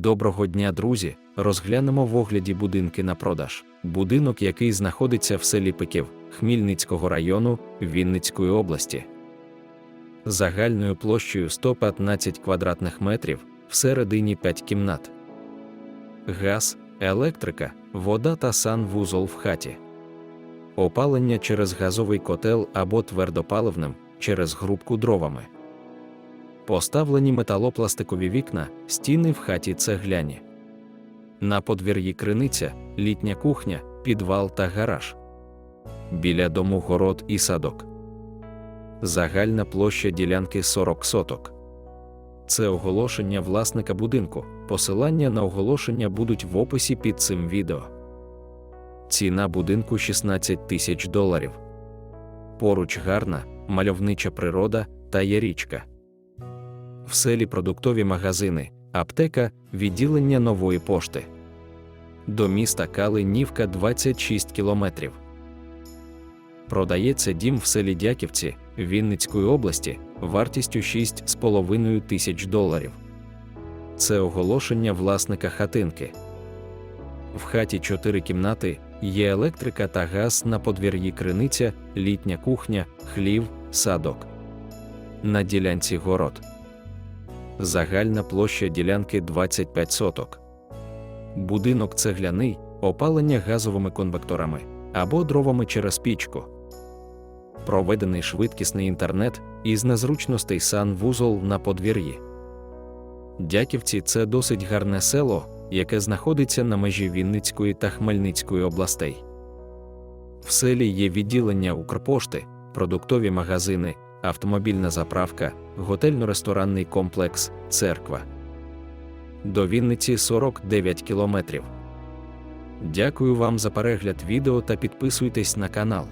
Доброго дня, друзі! Розглянемо в огляді будинки на продаж. Будинок, який знаходиться в селі Пиків Хмільницького району Вінницької області. Загальною площею 115 квадратних метрів, всередині 5 кімнат. Газ, електрика, вода та санвузол в хаті. Опалення через газовий котел або твердопаливним через грубку дровами. Поставлені металопластикові вікна, стіни в хаті цегляні. На подвір'ї криниця, літня кухня, підвал та гараж. Біля дому город і садок. Загальна площа ділянки 40 соток. Це оголошення власника будинку. Посилання на оголошення будуть в описі під цим відео. Ціна будинку 16 тисяч доларів. Поруч гарна, мальовнича природа та є річка. В селі продуктові магазини, аптека, відділення нової пошти. До міста Калинівка 26 кілометрів. Продається дім в селі Дяківці Вінницької області вартістю 6,5 тисяч доларів. Це оголошення власника хатинки. В хаті 4 кімнати, є електрика та газ на подвір'ї криниця, літня кухня, хлів, садок. На ділянці город. Загальна площа ділянки 25 соток. Будинок цегляний, опалення газовими конвекторами або дровами через пічку. Проведений швидкісний інтернет із незручностей санвузол на подвір'ї. Дяківці це досить гарне село, яке знаходиться на межі Вінницької та Хмельницької областей. В селі є відділення Укрпошти, продуктові магазини, автомобільна заправка, готельно-ресторанний комплекс, церква. До Вінниці 49 кілометрів. Дякую вам за перегляд відео та підписуйтесь на канал.